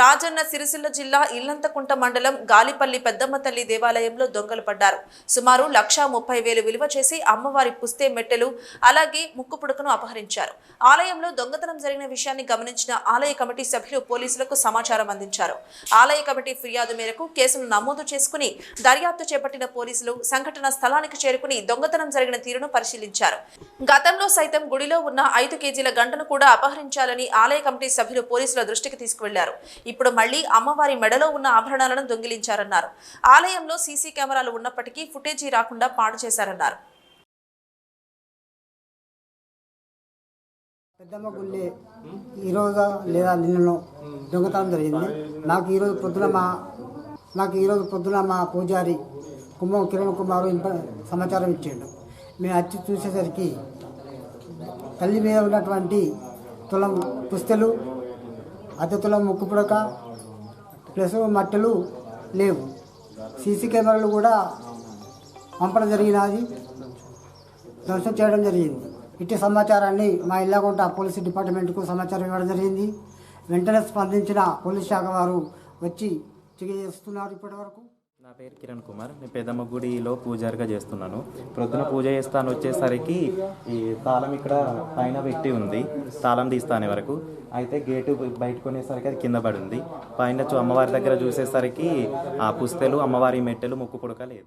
రాజన్న సిరిసిల్ల జిల్లా ఇల్లంతకుంట మండలం గాలిపల్లి పెద్దమ్మ తల్లి దేవాలయంలో దొంగలు పడ్డారు. సుమారు లక్షా ముప్పై వేలు విలువ చేసి అమ్మవారి పుస్తే మెట్టెలు అలాగే ముక్కు పుడకను అపహరించారు. ఆలయంలో దొంగతనం జరిగిన విషయాన్ని గమనించిన ఆలయ కమిటీ సభ్యులు పోలీసులకు సమాచారం అందించారు. ఆలయ కమిటీ ఫిర్యాదు మేరకు కేసును నమోదు చేసుకుని దర్యాప్తు చేపట్టిన పోలీసులు సంఘటన స్థలానికి చేరుకుని దొంగతనం జరిగిన తీరును పరిశీలించారు. గతంలో సైతం గుడిలో ఉన్న ఐదు కేజీల గంటను కూడా అపహరించాలని ఆలయ కమిటీ సభ్యులు పోలీసుల దృష్టికి తీసుకువెళ్ళారు. ఇప్పుడు మళ్ళీ అమ్మవారి మెడలో ఉన్న ఆభరణాలను దొంగిలించారన్నారు. ఆలయంలో సీసీ కెమెరాలు ఉన్నప్పటికీ ఫుటేజీ రాకుండా పాడు చేశారన్నారు. పెద్దమ్మ గుళ్ళే ఈరోజు లేదా నిన్నను దొంగతనం జరిగింది. నాకు ఈరోజు పొద్దున మా నాకు ఈరోజు పొద్దున మా పూజారి కుంభం కిరణ్ కుమారు ఇంప సమాచారం ఇచ్చాడు. మేము వచ్చి చూసేసరికి తల్లి మీద ఉన్నటువంటి తులం పుస్తలు అతిథుల తులం ముక్కు పుడక ప్లస్ మట్టెలు లేవు. సీసీ కెమెరాలు కూడా పంపడం జరిగినది. ధ్వంసం చేయడం జరిగింది. ఇట్టి సమాచారాన్ని మా ఇల్లాగుంట పోలీసు డిపార్ట్మెంట్కు సమాచారం ఇవ్వడం జరిగింది. వెంటనే స్పందించిన పోలీస్ శాఖ వారు వచ్చి చికిత్స చేస్తున్నారు ఇప్పటి వరకు నా పేరు కిరణ్ కుమార్. నేను పెద్దమ్మ గుడిలో పూజారిగా చేస్తున్నాను. ప్రొద్దున పూజ చేస్తాను వచ్చేసరికి ఈ తాళం ఇక్కడ పైన పెట్టి ఉంది. తాళం తీస్తానే వరకు. అయితే గేటు బయట కొనేసరికి అది కింద పడింది పైన అమ్మవారి దగ్గర చూసేసరికి ఆ పుస్తెలు అమ్మవారి మెట్టెలు ముక్కు పుడక లేదు.